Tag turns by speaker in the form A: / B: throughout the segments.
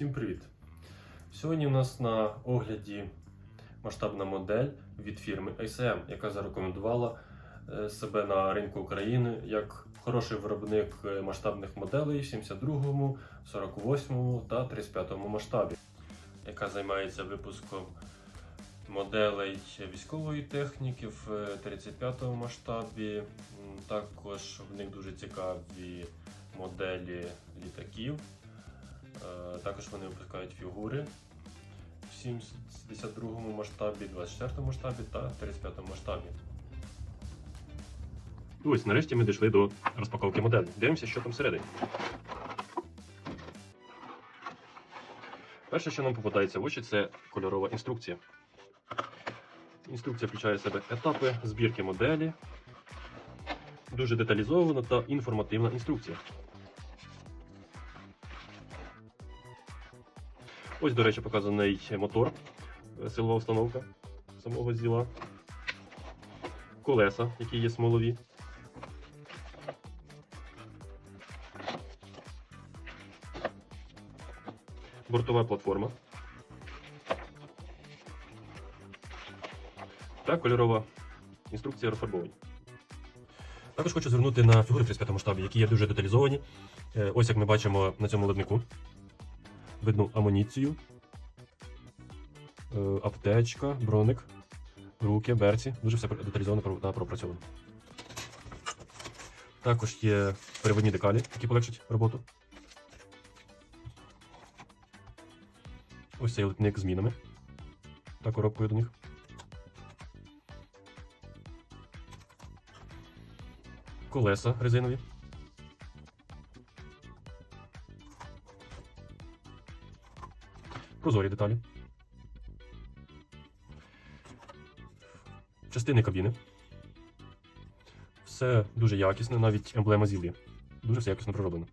A: Всім привіт! Сьогодні у нас на огляді масштабна модель від фірми ICM, яка зарекомендувала е, себе на ринку України як хороший виробник е, масштабних моделей в 72, 48 та 35 масштабі, яка займається випуском моделей військової техніки в 35 масштабі. Також в них дуже цікаві моделі літаків. Е, Також вони випускають фігури в 72 масштабі, 24 масштабі та 35 масштабі. Ось, нарешті ми дійшли до розпаковки моделі. Дивимося, що там всередині. Перше, що нам попадається в очі, це кольорова інструкція. Інструкція включає в себе етапи збірки моделі. Дуже деталізована та інформативна інструкція. Ось, до речі, показаний мотор, е, силова установка самого зіла, колеса, які є смолові. Бортова платформа. Та кольорова інструкція розфарбовань. Також хочу звернути на фігури в 35 масштабі, які є дуже деталізовані. Е, Ось як ми бачимо на цьому леднику. Видно амуніцію, е, аптечка, броник, руки, берці. Дуже все деталізовано та пропрацьовано. Також є переводні декалі, які полегшать роботу. Ось цей литник з мінами та коробкою до них. Колеса резинові. Прозорі деталі. Частини кабіни. Все дуже якісне, навіть емблема зілля. Дуже все якісно пророблено.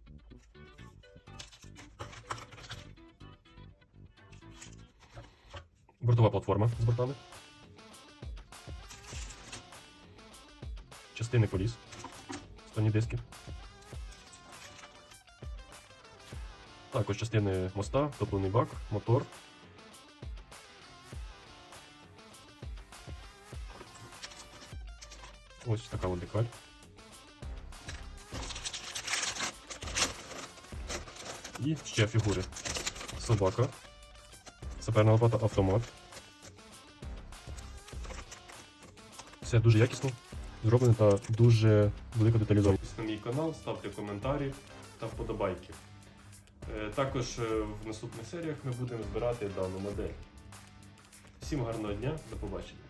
A: Бортова платформа з бортами. Частини коліс. Стальні диски. Також частини моста, топливний бак, мотор. Ось така от декаль. І ще фігури. Собака. Саперна лопата автомат. Все дуже якісно, зроблено та дуже велика деталізована. На мій канал, ставте коментарі та вподобайки. Е, Також е, в наступних серіях ми будемо збирати дану модель. Всім гарного дня, до побачення.